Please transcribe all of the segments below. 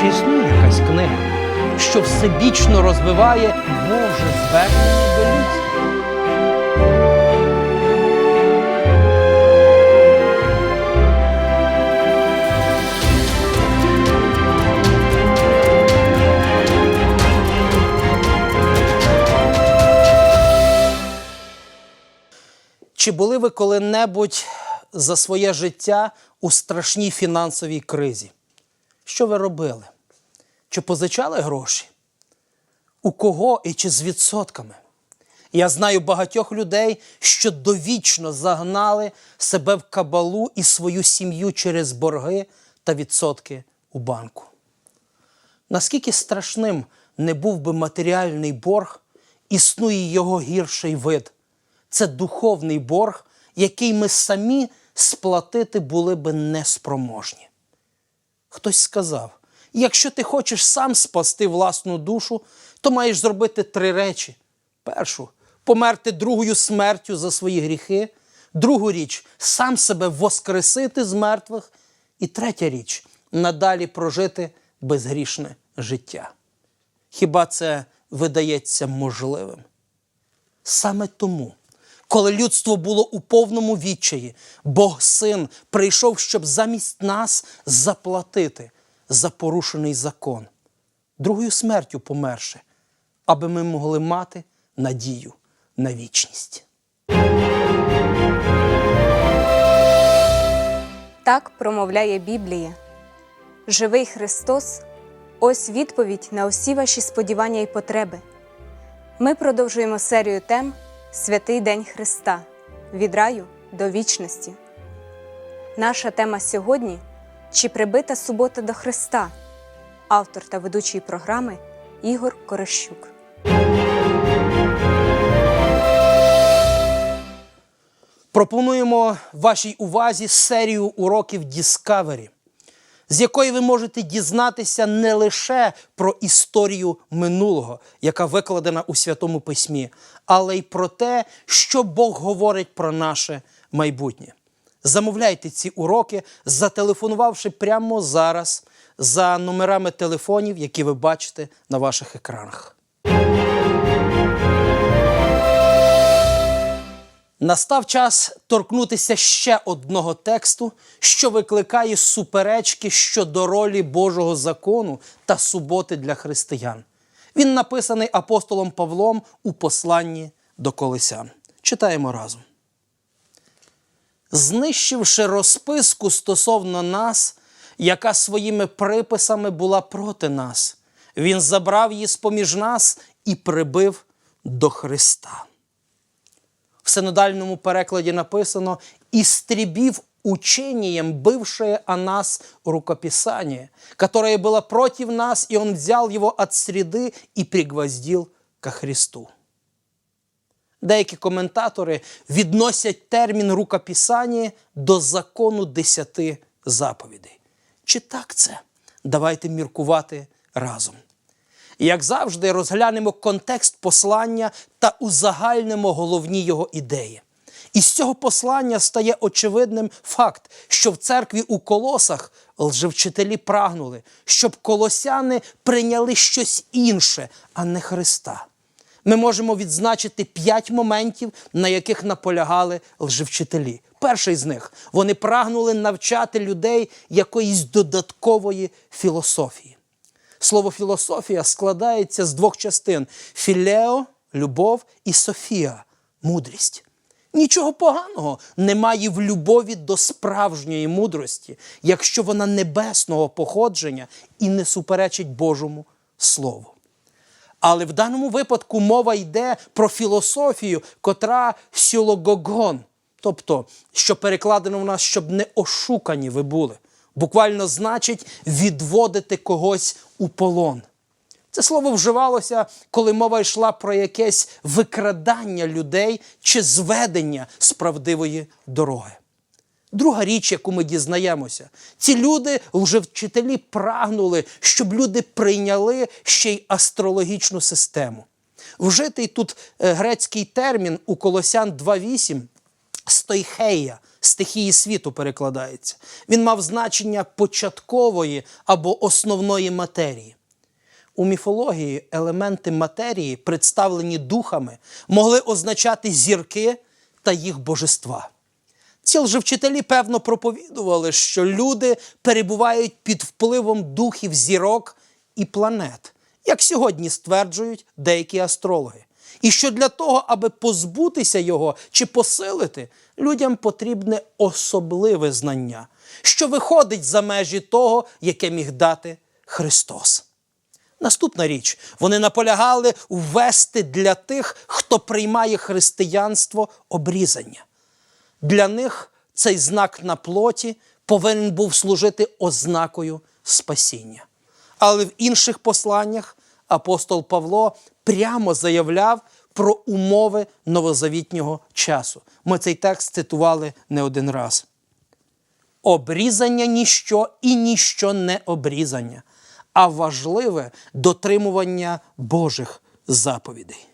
Чи існує якась книга, що всебічно розвиває Боже звернення до людства? Чи були ви коли-небудь за своє життя у страшній фінансовій кризі? Що ви робили? Чи позичали гроші? У кого і чи з відсотками? Я знаю багатьох людей, що довічно загнали себе в кабалу і свою сім'ю через борги та відсотки у банку. Наскільки страшним не був би матеріальний борг, існує його гірший вид це духовний борг, який ми самі сплатити були би неспроможні. Хтось сказав: якщо ти хочеш сам спасти власну душу, то маєш зробити три речі: першу померти другою смертю за свої гріхи, другу річ сам себе воскресити з мертвих, і третя річ надалі прожити безгрішне життя. Хіба це видається можливим? Саме тому, коли людство було у повному відчаї, Бог син прийшов, щоб замість нас заплатити за порушений закон, другою смертю померши, аби ми могли мати надію на вічність. Так промовляє Біблія. Живий Христос ось відповідь на усі ваші сподівання і потреби. Ми продовжуємо серію тем Святий День Христа від раю до вічності. Наша тема сьогодні Чи прибита субота до Христа? Автор та ведучий програми Ігор Корещук. Пропонуємо вашій увазі серію уроків Discovery, з якої ви можете дізнатися не лише про історію минулого, яка викладена у Святому Письмі, але й про те, що Бог говорить про наше майбутнє. Замовляйте ці уроки, зателефонувавши прямо зараз за номерами телефонів, які ви бачите на ваших екранах. Настав час торкнутися ще одного тексту, що викликає суперечки щодо ролі Божого закону та суботи для християн. Він написаний апостолом Павлом у посланні до Колесян. Читаємо разом. Знищивши розписку стосовно нас, яка своїми приписами була проти нас, він забрав її з-поміж нас і прибив до Христа В синодальному перекладі написано «Истребив учением бывшее о нас рукописание, которое было против нас, и он взял его от среды и пригвоздил ко Христу». Деякі коментатори відносять термін рукописання до закону десяти заповідей. Чи так це? Давайте міркувати разом. Як завжди, розглянемо контекст послання та узагальнимо головні його ідеї. Із цього послання стає очевидним факт, що в церкві у колосах лжевчителі прагнули, щоб колосяни прийняли щось інше, а не Христа. Ми можемо відзначити п'ять моментів, на яких наполягали лжевчителі. Перший з них вони прагнули навчати людей якоїсь додаткової філософії. Слово філософія складається з двох частин: філео любов і софія мудрість. Нічого поганого немає в любові до справжньої мудрості, якщо вона небесного походження і не суперечить Божому Слову. Але в даному випадку мова йде про філософію, котра сюлогогон, тобто, що перекладено в нас, щоб не ошукані ви були. Буквально значить відводити когось у полон. Це слово вживалося, коли мова йшла про якесь викрадання людей чи зведення з правдивої дороги. Друга річ, яку ми дізнаємося, ці люди, лжевчителі, прагнули, щоб люди прийняли ще й астрологічну систему. Вжитий тут е, грецький термін у Колосян 2.8 стойхея, стихії світу перекладається. Він мав значення початкової або основної матерії. У міфології елементи матерії, представлені духами, могли означати зірки та їх божества. Ці лжевчителі, певно, проповідували, що люди перебувають під впливом духів зірок і планет, як сьогодні стверджують деякі астрологи. І що для того, аби позбутися його чи посилити, людям потрібне особливе знання, що виходить за межі того, яке міг дати Христос. Наступна річ, вони наполягали ввести для тих, хто приймає християнство, обрізання. Для них цей знак на плоті повинен був служити ознакою спасіння. Але в інших посланнях апостол Павло прямо заявляв про умови новозавітнього часу. Ми цей текст цитували не один раз. Обрізання ніщо і ніщо не обрізання, а важливе дотримування Божих заповідей.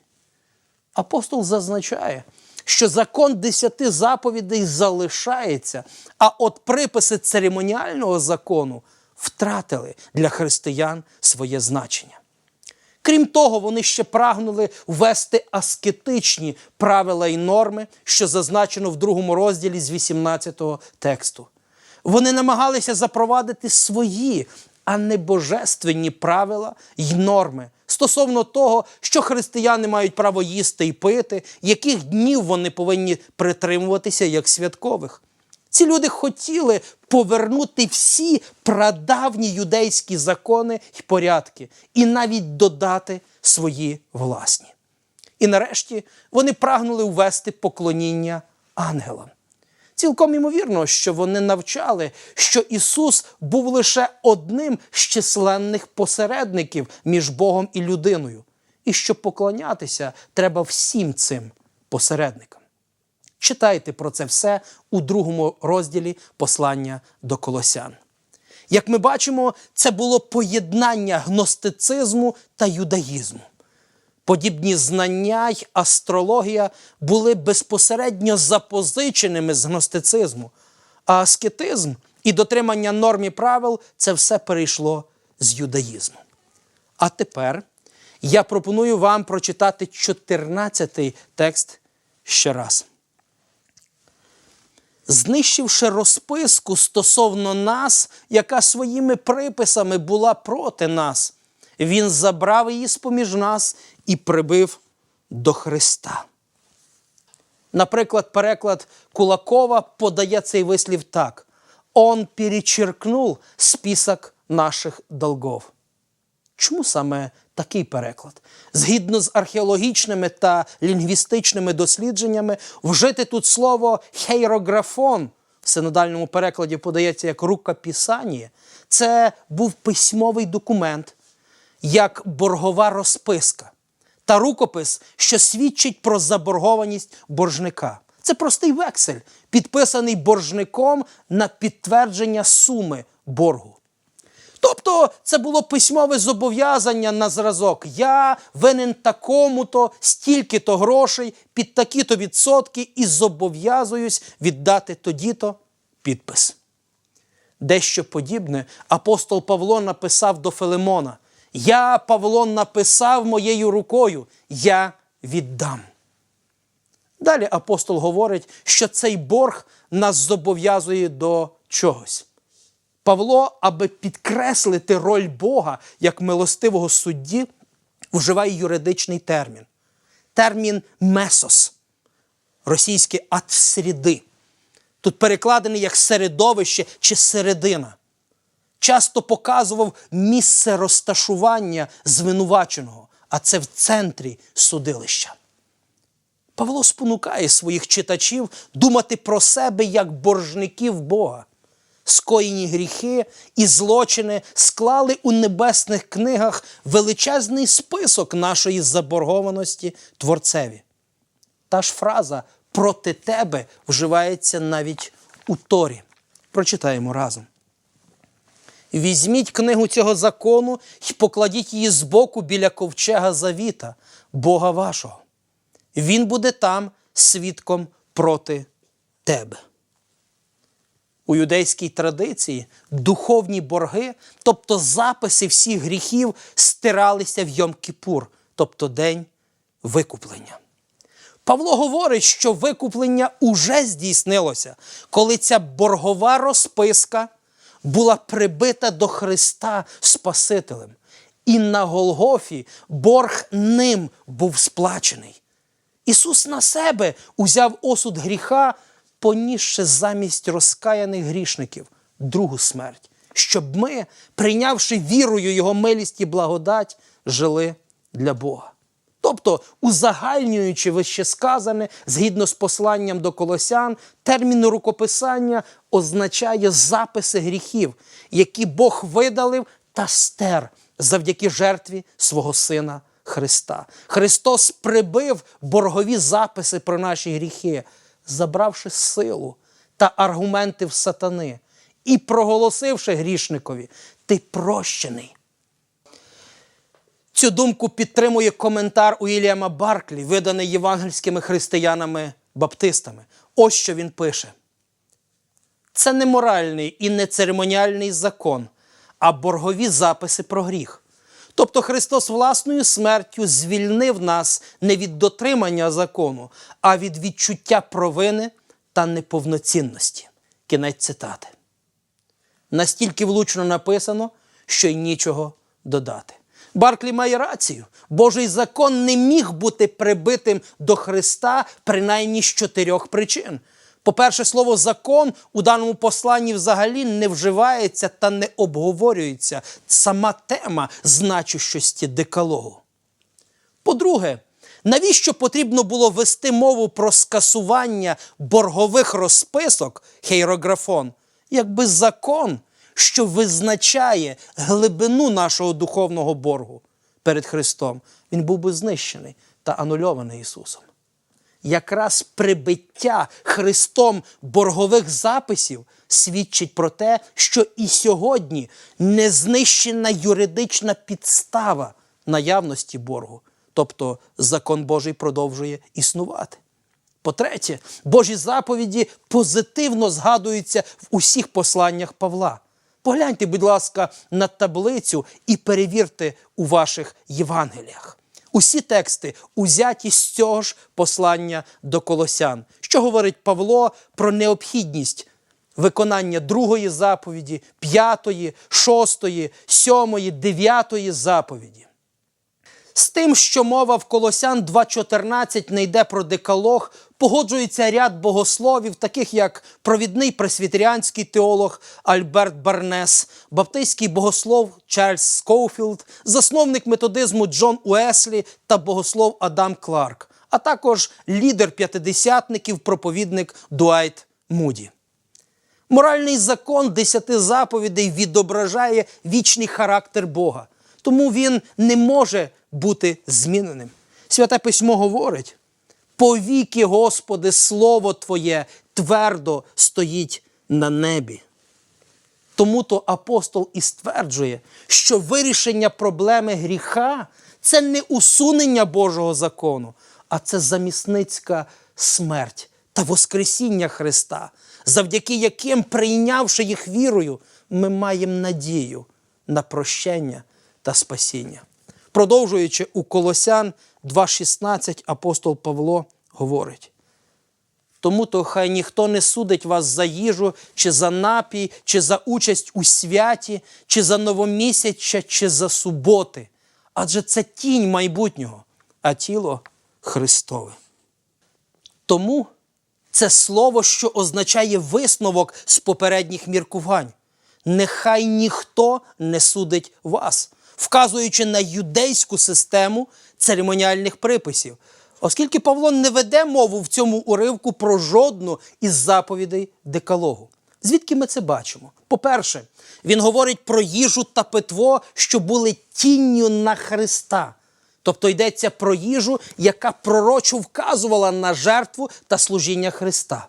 Апостол зазначає, що закон десяти заповідей залишається, а от приписи церемоніального закону втратили для християн своє значення. Крім того, вони ще прагнули ввести аскетичні правила і норми, що зазначено в другому розділі з 18-го тексту. Вони намагалися запровадити свої, а не божественні правила й норми стосовно того, що християни мають право їсти і пити, яких днів вони повинні притримуватися як святкових. Ці люди хотіли повернути всі прадавні юдейські закони й порядки, і навіть додати свої власні. І нарешті вони прагнули ввести поклоніння ангелам. Цілком імовірно, що вони навчали, що Ісус був лише одним з численних посередників між Богом і людиною, і що поклонятися треба всім цим посередникам. Читайте про це все у другому розділі послання до Колосян. Як ми бачимо, це було поєднання гностицизму та юдаїзму. Подібні знання й астрологія були безпосередньо запозиченими з гностицизму, а аскетизм і дотримання норм і правил це все перейшло з юдаїзму. А тепер я пропоную вам прочитати 14-й текст ще раз. Знищивши розписку стосовно нас, яка своїми приписами була проти нас, він забрав її з-поміж нас і прибив до Христа. Наприклад, переклад Кулакова подає цей вислів так: Он перечеркнув список наших долгов. Чому саме такий переклад? Згідно з археологічними та лінгвістичними дослідженнями, вжити тут слово хейрографон в синодальному перекладі подається як рукописання. Це був письмовий документ, як боргова розписка та рукопис, що свідчить про заборгованість боржника. Це простий вексель, підписаний боржником на підтвердження суми боргу. Тобто це було письмове зобов'язання на зразок. Я винен такому-то, стільки-то грошей, під такі-то відсотки і зобов'язуюсь віддати тоді-то підпис. Дещо подібне апостол Павло написав до Филимона. Я, Павло, написав моєю рукою, я віддам. Далі апостол говорить, що цей борг нас зобов'язує до чогось. Павло, аби підкреслити роль Бога як милостивого судді, вживає юридичний термін. Термін месос, російське ад. Тут перекладений як середовище чи середина. Часто показував місце розташування звинуваченого, а це в центрі судилища. Павло спонукає своїх читачів думати про себе як боржників Бога. Скоєні гріхи і злочини склали у небесних книгах величезний список нашої заборгованості Творцеві. Та ж фраза проти тебе вживається навіть у Торі. Прочитаємо разом. Візьміть книгу цього закону і покладіть її збоку біля ковчега завіта, Бога вашого. Він буде там свідком проти тебе. У юдейській традиції духовні борги, тобто записи всіх гріхів, стиралися в Йом-Кіпур, тобто день викуплення. Павло говорить, що викуплення уже здійснилося, коли ця боргова розписка була прибита до Христа Спасителем. І на Голгофі борг ним був сплачений. Ісус на себе узяв осуд гріха, понісши замість розкаяних грішників другу смерть, щоб ми, прийнявши вірою Його милість і благодать, жили для Бога. Тобто, узагальнюючи вище сказане, згідно з посланням до колосян, термін рукописання означає записи гріхів, які Бог видалив та стер завдяки жертві свого Сина Христа. Христос прибив боргові записи про наші гріхи, забравши силу та аргументи в сатани і проголосивши грішникові: Ти прощений. Цю думку підтримує коментар Уільяма Барклі, виданий євангельськими християнами-баптистами. Ось що він пише: це не моральний і не церемоніальний закон, а боргові записи про гріх. Тобто Христос власною смертю звільнив нас не від дотримання закону, а від відчуття провини та неповноцінності. Кінець цитати. Настільки влучно написано, що й нічого додати. Барклі має рацію. Божий закон не міг бути прибитим до Христа принаймні з чотирьох причин. По-перше, слово закон у даному посланні взагалі не вживається та не обговорюється сама тема значущості декалогу. По-друге, навіщо потрібно було вести мову про скасування боргових розписок хейрографон, якби закон, що визначає глибину нашого духовного боргу перед Христом, він був би знищений та анульований Ісусом. Якраз прибиття Христом боргових записів свідчить про те, що і сьогодні не знищена юридична підстава наявності боргу, тобто закон Божий продовжує існувати. По-третє, Божі заповіді позитивно згадуються в усіх посланнях Павла. Погляньте, будь ласка, на таблицю і перевірте у ваших Євангеліях. Усі тексти узяті з цього ж послання до колосян, що говорить Павло про необхідність виконання другої заповіді, п'ятої, шостої, сьомої, дев'ятої заповіді. З тим, що мова в Колосян 2.14 не йде про декалог, погоджується ряд богословів, таких як провідний пресвітеріанський теолог Альберт Барнес, баптистський богослов Чарльз Скоуфілд, засновник методизму Джон Уеслі та богослов Адам Кларк, а також лідер п'ятидесятників, проповідник Дуайт Муді. Моральний закон десяти заповідей відображає вічний характер Бога, тому він не може бути зміненим. Святе письмо говорить: повіки, Господи, Слово Твоє твердо стоїть на небі. Тому то апостол і стверджує, що вирішення проблеми гріха це не усунення Божого закону, а це замісницька смерть та Воскресіння Христа, завдяки яким, прийнявши їх вірою, ми маємо надію на прощення та спасіння. Продовжуючи у Колосян 2.16, апостол Павло говорить. Тому то хай ніхто не судить вас за їжу, чи за напій, чи за участь у святі, чи за новомісяча, чи за суботи. Адже це тінь майбутнього, а тіло Христове. Тому це слово, що означає висновок з попередніх міркувань. Нехай ніхто не судить вас, вказуючи на юдейську систему церемоніальних приписів, оскільки Павло не веде мову в цьому уривку про жодну із заповідей декалогу. Звідки ми це бачимо? По-перше, він говорить про їжу та питво, що були тінню на Христа. Тобто йдеться про їжу, яка пророчо вказувала на жертву та служіння Христа.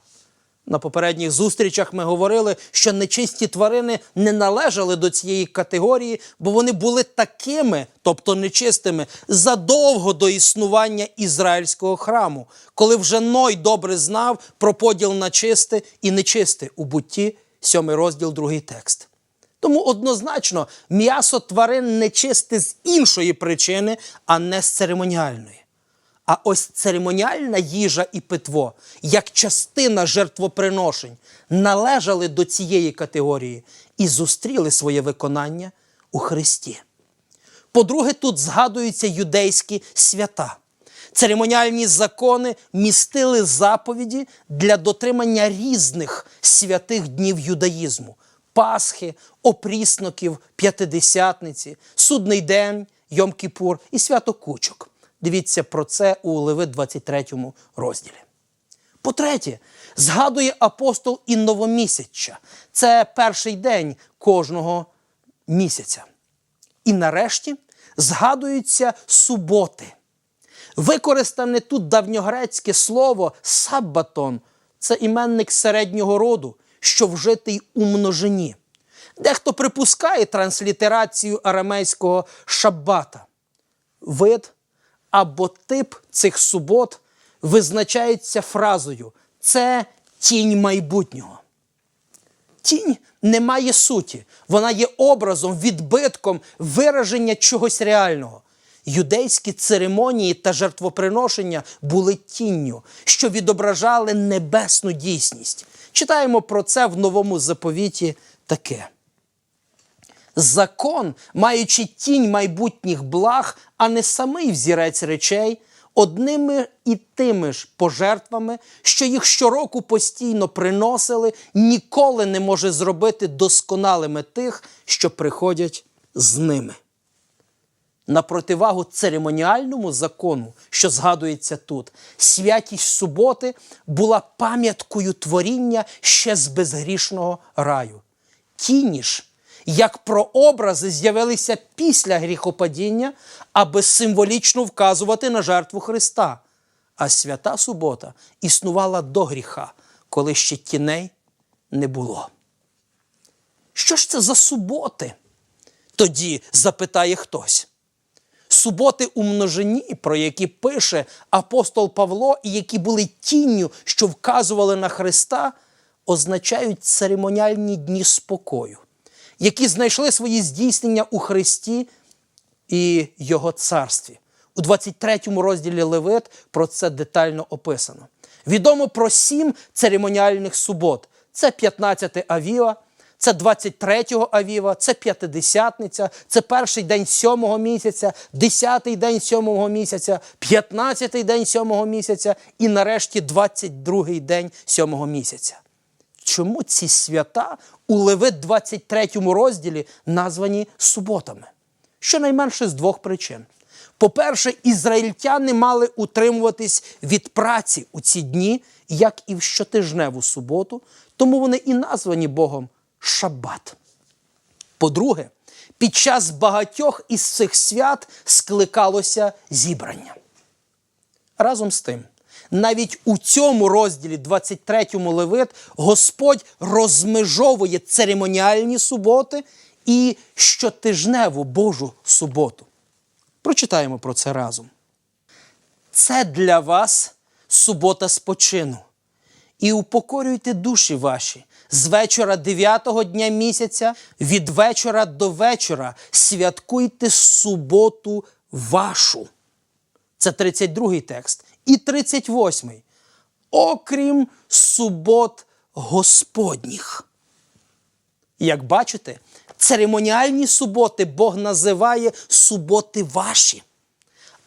На попередніх зустрічах ми говорили, що нечисті тварини не належали до цієї категорії, бо вони були такими, тобто нечистими, задовго до існування ізраїльського храму, коли вже Ной добре знав про поділ на чисте і нечисте у бутті, 7 розділ, другий текст. Тому однозначно м'ясо тварин нечисте з іншої причини, а не з церемоніальної. А ось церемоніальна їжа і питво, як частина жертвоприношень, належали до цієї категорії і зустріли своє виконання у Христі. По-друге, тут згадуються юдейські свята. Церемоніальні закони містили заповіді для дотримання різних святих днів юдаїзму: Пасхи, опрісноків, п'ятидесятниці, судний день, Йом-Кіпур і свято Кучок. Дивіться про це у Левит 23 розділі. По-третє, згадує апостол і новомісяччя. Це перший день кожного місяця. І нарешті згадуються суботи. Використане тут давньогрецьке слово саббатон це іменник середнього роду, що вжитий у множині. Дехто припускає транслітерацію арамейського шаббата. Вид або тип цих субот визначається фразою це тінь майбутнього. Тінь не має суті, вона є образом, відбитком вираження чогось реального. Юдейські церемонії та жертвоприношення були тінню, що відображали небесну дійсність. Читаємо про це в новому заповіті таке. Закон, маючи тінь майбутніх благ, а не самий взірець речей, одними і тими ж пожертвами, що їх щороку постійно приносили, ніколи не може зробити досконалими тих, що приходять з ними. На противагу церемоніальному закону, що згадується тут, святість суботи була пам'яткою творіння ще з безгрішного раю. Тіні ж, як прообрази, з'явилися після гріхопадіння, аби символічно вказувати на жертву Христа. А свята субота існувала до гріха, коли ще тіней не було. Що ж це за суботи? Тоді запитає хтось. Суботи у множині, про які пише апостол Павло, і які були тінню, що вказували на Христа, означають церемоніальні дні спокою, які знайшли свої здійснення у Христі і Його царстві. У 23 розділі Левит про це детально описано. Відомо про сім церемоніальних субот: це 15 Авіва, це 23-го Авіва, це п'ятидесятниця, це перший день сьомого місяця, десятий день сьомого місяця, п'ятнадцятий день сьомого місяця і нарешті 22-й день сьомого місяця. Чому ці свята у Левит 23 розділі названі суботами? Щонайменше з двох причин. По-перше, ізраїльтяни мали утримуватись від праці у ці дні, як і в щотижневу суботу, тому вони і названі Богом Шаббат. По-друге, під час багатьох із цих свят скликалося зібрання. Разом з тим, навіть у цьому розділі, 23 Левит, Господь розмежовує церемоніальні суботи і щотижневу Божу суботу. Прочитаємо про це разом. Це для вас субота спочину. І упокорюйте душі ваші з вечора дев'ятого дня місяця, від вечора до вечора святкуйте суботу вашу. Це 32 текст. І 38. Окрім субот Господніх. Як бачите, церемоніальні суботи Бог називає суботи ваші.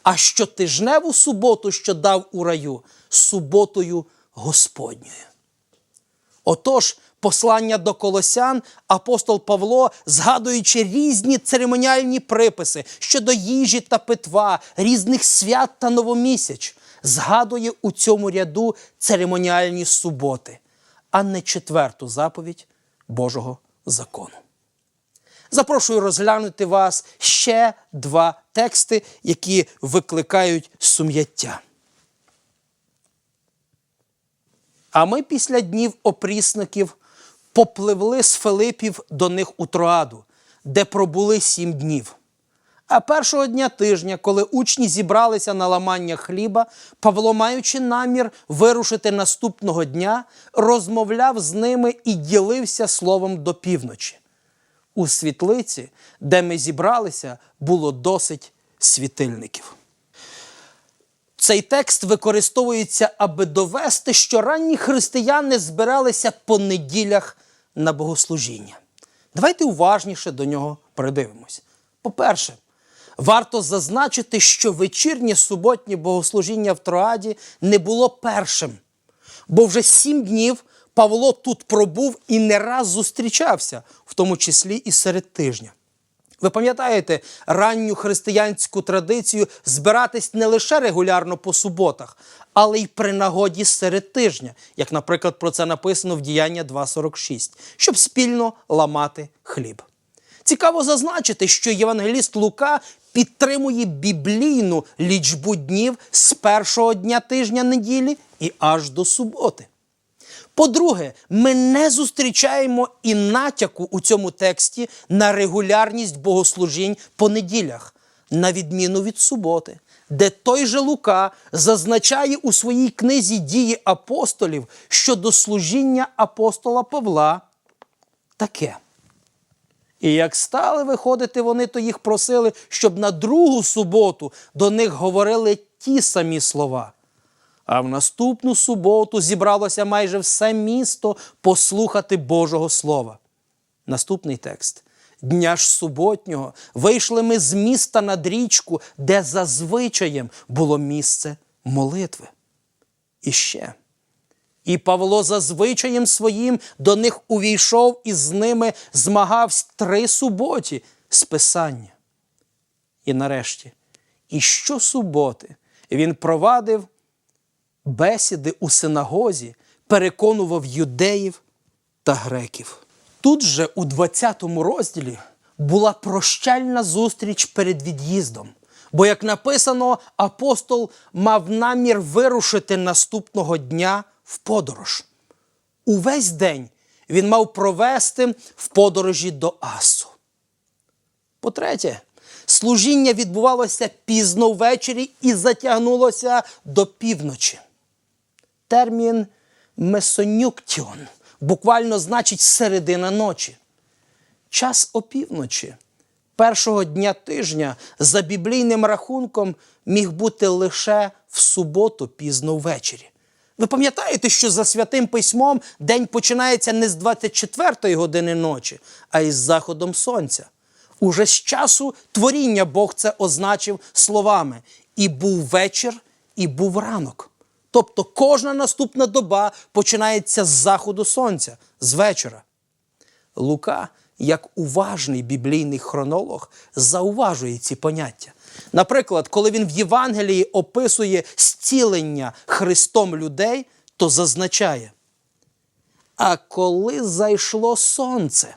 А щотижневу суботу, що дав у раю, суботою Господньою. Отож, послання до Колосян апостол Павло, згадуючи різні церемоніальні приписи щодо їжі та питва, різних свят та новомісяч, згадує у цьому ряду церемоніальні суботи, а не четверту заповідь Божого закону. Запрошую розглянути вас ще два тексти, які викликають сум'яття. А ми після днів опрісників попливли з Филипів до них у Троаду, де пробули сім днів. А першого дня тижня, коли учні зібралися на ламання хліба, Павло, маючи намір вирушити наступного дня, розмовляв з ними і ділився словом до півночі. У світлиці, де ми зібралися, було досить світильників. Цей текст використовується, аби довести, що ранні християни збиралися по неділях на богослужіння. Давайте уважніше до нього придивимось. По-перше, варто зазначити, що вечірнє суботнє богослужіння в Троаді не було першим, бо вже сім днів Павло тут пробув і не раз зустрічався, в тому числі і серед тижня. Ви пам'ятаєте ранню християнську традицію збиратись не лише регулярно по суботах, але й при нагоді серед тижня, як, наприклад, про це написано в Діяння 2.46, щоб спільно ламати хліб. Цікаво зазначити, що євангеліст Лука підтримує біблійну лічбу днів з першого дня тижня неділі і аж до суботи. По-друге, ми не зустрічаємо і натяку у цьому тексті на регулярність богослужінь по неділях, на відміну від суботи, де той же Лука зазначає у своїй книзі дії апостолів щодо служіння апостола Павла таке. І як стали виходити вони, то їх просили, щоб на другу суботу до них говорили ті самі слова. А в наступну суботу зібралося майже все місто послухати Божого Слова. Наступний текст. Дня ж суботнього вийшли ми з міста над річку, де зазвичаєм було місце молитви. І ще. І Павло за звичаєм своїм до них увійшов і з ними змагався три суботі з Писання. І нарешті, і щосуботи він провадив бесіди у синагозі, переконував юдеїв та греків. Тут же у 20 розділі була прощальна зустріч перед від'їздом. Бо, як написано, апостол мав намір вирушити наступного дня в подорож. Увесь день він мав провести в подорожі до Асу. По-третє, служіння відбувалося пізно ввечері і затягнулося до півночі. Термін месонюктіон буквально значить середина ночі. Час опівночі першого дня тижня за біблійним рахунком міг бути лише в суботу пізно ввечері. Ви пам'ятаєте, що за святим письмом день починається не з 24-ї години ночі, а із заходом сонця. Уже з часу творіння Бог це означив словами: і був вечір, і був ранок. Тобто кожна наступна доба починається з заходу сонця, з вечора. Лука, як уважний біблійний хронолог, зауважує ці поняття. Наприклад, коли він в Євангелії описує зцілення Христом людей, то зазначає: А коли зайшло сонце,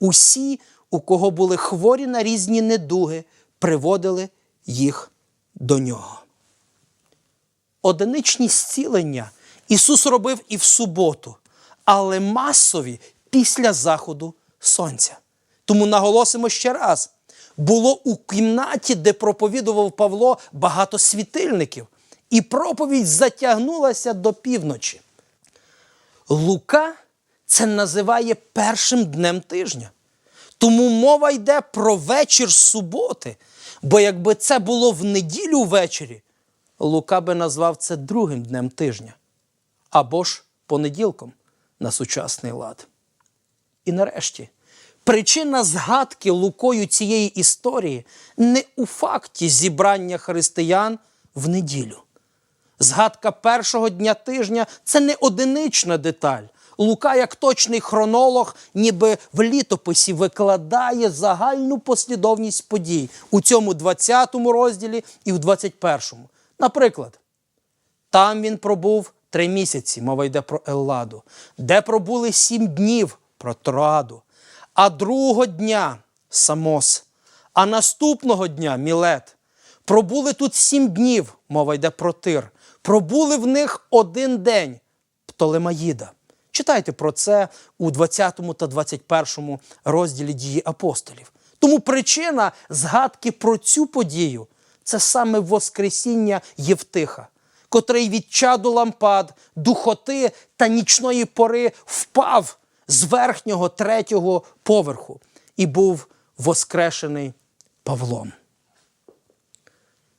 усі, у кого були хворі на різні недуги, приводили їх до нього. Одиничні зцілення Ісус робив і в суботу, але масові після заходу сонця. Тому наголосимо ще раз: було у кімнаті, де проповідував Павло, багато світильників, і проповідь затягнулася до півночі. Лука це називає першим днем тижня. Тому мова йде про вечір суботи. Бо якби це було в неділю ввечері, Лука би назвав це другим днем тижня або ж понеділком на сучасний лад. І нарешті, причина згадки Лукою цієї історії не у факті зібрання християн в неділю. Згадка першого дня тижня це не одинична деталь. Лука, як точний хронолог, ніби в літописі викладає загальну послідовність подій у цьому 20 розділі і в 21-му. Наприклад, там він пробув три місяці, мова йде про Елладу, де пробули сім днів про Троаду, а другого дня Самос, а наступного дня Мілет. Пробули тут сім днів, мова йде про тир. Пробули в них один день Птолемаїда. Читайте про це у 20 та 21 розділі дії апостолів. Тому причина згадки про цю подію це саме Воскресіння Євтиха, котрий від чаду лампад, духоти та нічної пори впав з верхнього третього поверху і був воскрешений Павлом.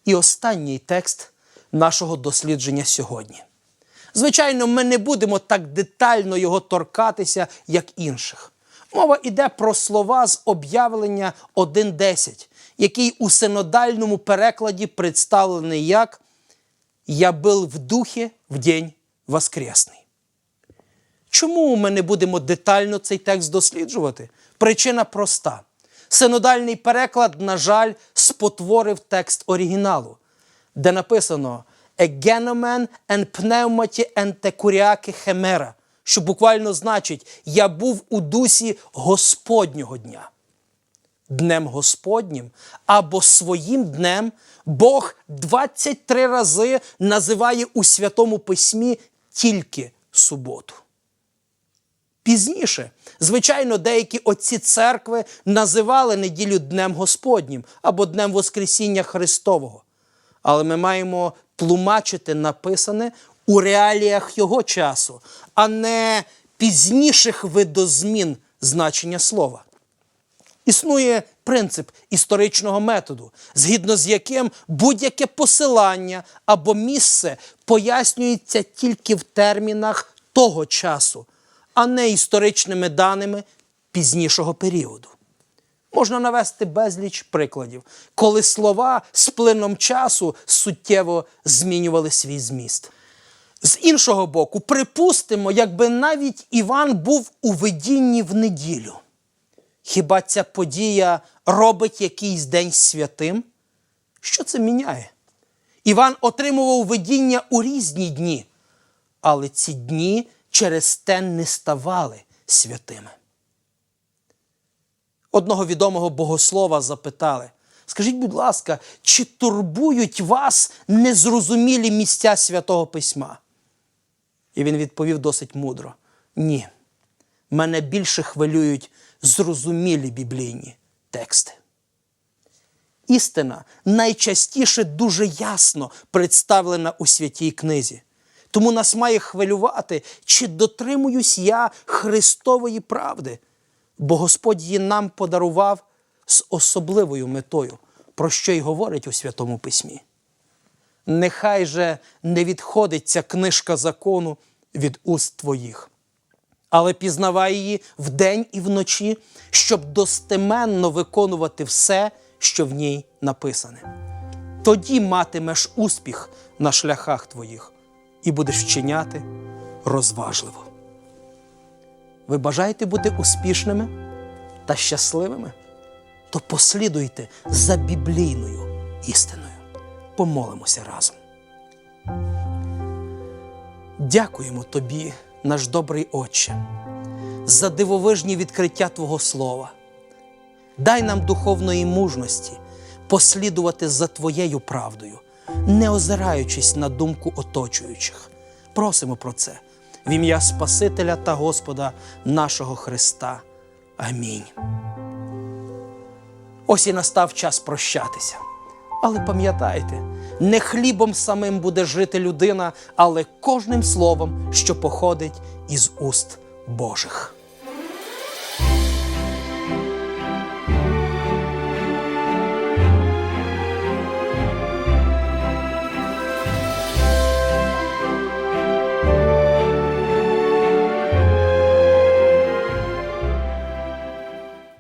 І останній текст нашого дослідження сьогодні. Звичайно, ми не будемо так детально його торкатися, як інших. Мова йде про слова з об'явлення 1.10, який у синодальному перекладі представлений як Я был в духі в день воскресний. Чому ми не будемо детально цей текст досліджувати? Причина проста. Синодальний переклад, на жаль, спотворив текст оригіналу, де написано «Егеномен ен пневматі ентекуріаки хемера, що буквально значить Я був у дусі Господнього дня. Днем Господнім або своїм днем Бог 23 рази називає у Святому Письмі тільки суботу. Пізніше, звичайно, деякі отці церкви називали неділю Днем Господнім або Днем Воскресіння Христового. Але ми маємо тлумачити написане у реаліях його часу, а не пізніших видозмін значення слова. Існує принцип історичного методу, згідно з яким будь-яке посилання або місце пояснюється тільки в термінах того часу, а не історичними даними пізнішого періоду. Можна навести безліч прикладів, коли слова з плином часу суттєво змінювали свій зміст. З іншого боку, припустимо, якби навіть Іван був у видінні в неділю. Хіба ця подія робить якийсь день святим? Що це міняє? Іван отримував видіння у різні дні, але ці дні через те не ставали святими. Одного відомого богослова запитали: скажіть, будь ласка, чи турбують вас незрозумілі місця святого письма? І він відповів досить мудро: ні. Мене більше хвилюють зрозумілі біблійні тексти. Істина найчастіше дуже ясно представлена у святій книзі. Тому нас має хвилювати, чи дотримуюсь я Христової правди, бо Господь її нам подарував з особливою метою, про що й говорить у Святому Письмі. Нехай же не відходить ця книжка закону від уст твоїх, але пізнавай її вдень і вночі, щоб достеменно виконувати все, що в ній написане. Тоді матимеш успіх на шляхах твоїх і будеш вчиняти розважливо. Ви бажаєте бути успішними та щасливими? То послідуйте за біблійною істиною. Помолимося разом. Дякуємо Тобі, наш добрий Отче, за дивовижні відкриття Твого Слова. Дай нам духовної мужності послідувати за Твоєю правдою, не озираючись на думку оточуючих. Просимо про це в ім'я Спасителя та Господа нашого Христа. Амінь. Ось і настав час прощатися. Але пам'ятайте, не хлібом самим буде жити людина, але кожним словом, що походить із уст Божих.